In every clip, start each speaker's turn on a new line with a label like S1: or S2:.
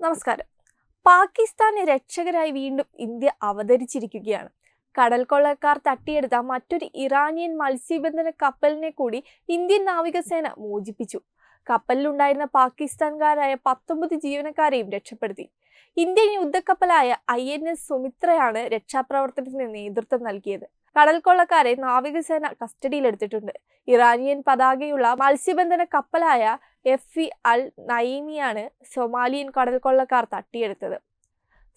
S1: നമസ്കാരം. പാകിസ്ഥാന് രക്ഷകരായി വീണ്ടും ഇന്ത്യ അവതരിച്ചിരിക്കുകയാണ്. കടൽ കൊള്ളക്കാർ തട്ടിയെടുത്ത മറ്റൊരു ഇറാനിയൻ മത്സ്യബന്ധന കപ്പലിനെ കൂടി ഇന്ത്യൻ നാവികസേന മോചിപ്പിച്ചു. കപ്പലിലുണ്ടായിരുന്ന പാകിസ്ഥാൻകാരായ പത്തൊമ്പത് ജീവനക്കാരെയും രക്ഷപ്പെടുത്തി. ഇന്ത്യൻ യുദ്ധക്കപ്പലായ ഐ എൻ എസ് സുമിത്രയാണ് രക്ഷാപ്രവർത്തനത്തിന് നേതൃത്വം നൽകിയത്. കടൽ കൊള്ളക്കാരെ നാവികസേന കസ്റ്റഡിയിലെടുത്തിട്ടുണ്ട്. ഇറാനിയൻ പതാകയുള്ള മത്സ്യബന്ധന കപ്പലായ എഫ് ഇ അൽ നൈമിയാണ് സൊമാലിയൻ കടൽ കൊള്ളക്കാർ തട്ടിയെടുത്തത്.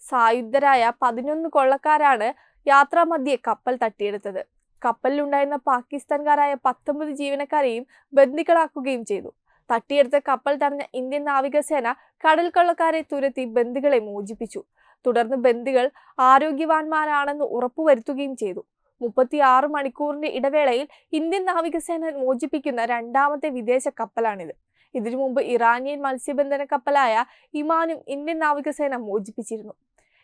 S1: സായുധരായ പതിനൊന്ന് കൊള്ളക്കാരാണ് യാത്രാമധ്യേ കപ്പൽ തട്ടിയെടുത്തത്. കപ്പലിലുണ്ടായിരുന്ന പാകിസ്ഥാൻകാരായ പത്തൊമ്പത് ജീവനക്കാരെയും ബന്ദികളാക്കുകയും ചെയ്തു. തട്ടിയെടുത്ത കപ്പൽ തടഞ്ഞ ഇന്ത്യൻ നാവികസേന കടൽ കൊള്ളക്കാരെ തുരത്തി ബന്ദികളെ മോചിപ്പിച്ചു. തുടർന്ന് ബന്ദികൾ ആരോഗ്യവാന്മാരാണെന്ന് ഉറപ്പുവരുത്തുകയും ചെയ്തു. മുപ്പത്തിയാറ് മണിക്കൂറിന്റെ ഇടവേളയിൽ ഇന്ത്യൻ നാവികസേന മോചിപ്പിക്കുന്ന രണ്ടാമത്തെ വിദേശ കപ്പലാണിത്. ഇതിനു മുമ്പ് ഇറാനിയൻ മത്സ്യബന്ധന കപ്പലായ ഇമാനും ഇന്ത്യൻ നാവികസേന മോചിപ്പിച്ചിരുന്നു.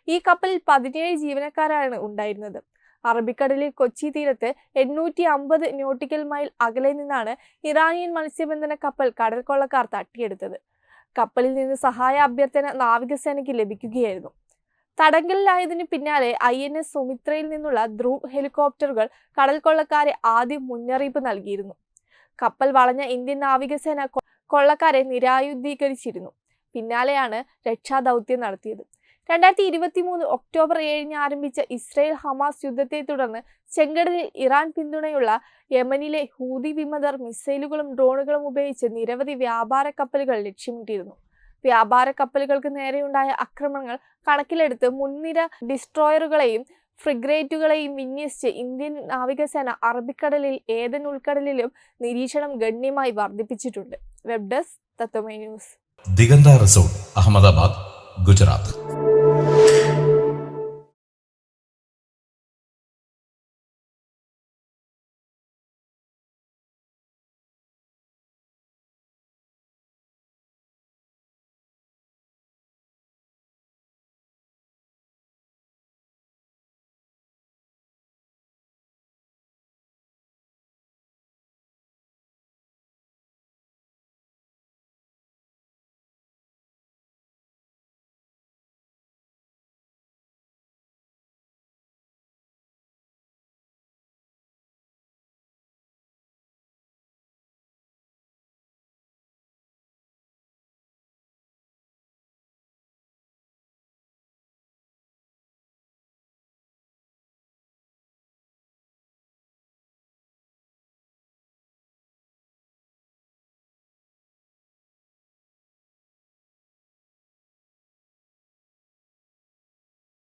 S1: ഈ കപ്പലിൽ പതിനേഴ് ജീവനക്കാരാണ് ഉണ്ടായിരുന്നത്. അറബിക്കടലിൽ കൊച്ചി തീരത്ത് എണ്ണൂറ്റി അമ്പത് നോട്ടിക്കൽ മൈൽ അകലെ നിന്നാണ് ഇറാനിയൻ മത്സ്യബന്ധന കപ്പൽ കടൽക്കൊള്ളക്കാർ തട്ടിയെടുത്തത്. കപ്പലിൽ നിന്ന് സഹായ അഭ്യർത്ഥന നാവികസേനയ്ക്ക് ലഭിക്കുകയായിരുന്നു. തടങ്കലിലായതിനു പിന്നാലെ ഐ എൻ എസ് സുമിത്രയിൽ നിന്നുള്ള ധ്രുവ് ഹെലികോപ്റ്ററുകൾ കടൽക്കൊള്ളക്കാരെ ആദ്യം മുന്നറിയിപ്പ് നൽകിയിരുന്നു. കപ്പൽ വളഞ്ഞ ഇന്ത്യൻ നാവികസേന കൊള്ളക്കാരെ നിരായുധീകരിച്ചിരുന്നു. പിന്നാലെയാണ് രക്ഷാദൗത്യം നടത്തിയത്. രണ്ടായിരത്തി ഇരുപത്തി മൂന്ന് ഒക്ടോബർ ഏഴിന് ആരംഭിച്ച ഇസ്രയേൽ ഹമാസ് യുദ്ധത്തെ തുടർന്ന് ചെങ്കടലിൽ ഇറാൻ പിന്തുണയുള്ള യമനിലെ ഹൂതി വിമതർ മിസൈലുകളും ഡ്രോണുകളും ഉപയോഗിച്ച് നിരവധി വ്യാപാര കപ്പലുകൾ ലക്ഷ്യമിട്ടിരുന്നു. വ്യാപാര കപ്പലുകൾക്ക് നേരെയുണ്ടായ ആക്രമണങ്ങൾ കണക്കിലെടുത്ത് മുൻനിര ഡിസ്ട്രോയറുകളെയും ഫ്രിഗ്രേറ്റുകളെയും വിന്യസിച്ച് ഇന്ത്യൻ നാവികസേന അറബിക്കടലിൽ ഏതൻ ഉൾക്കടലിലും നിരീക്ഷണം ഗണ്യമായി വർദ്ധിപ്പിച്ചിട്ടുണ്ട്. Web desk Tatwamayi news
S2: Diganta resort Ahmedabad Gujarat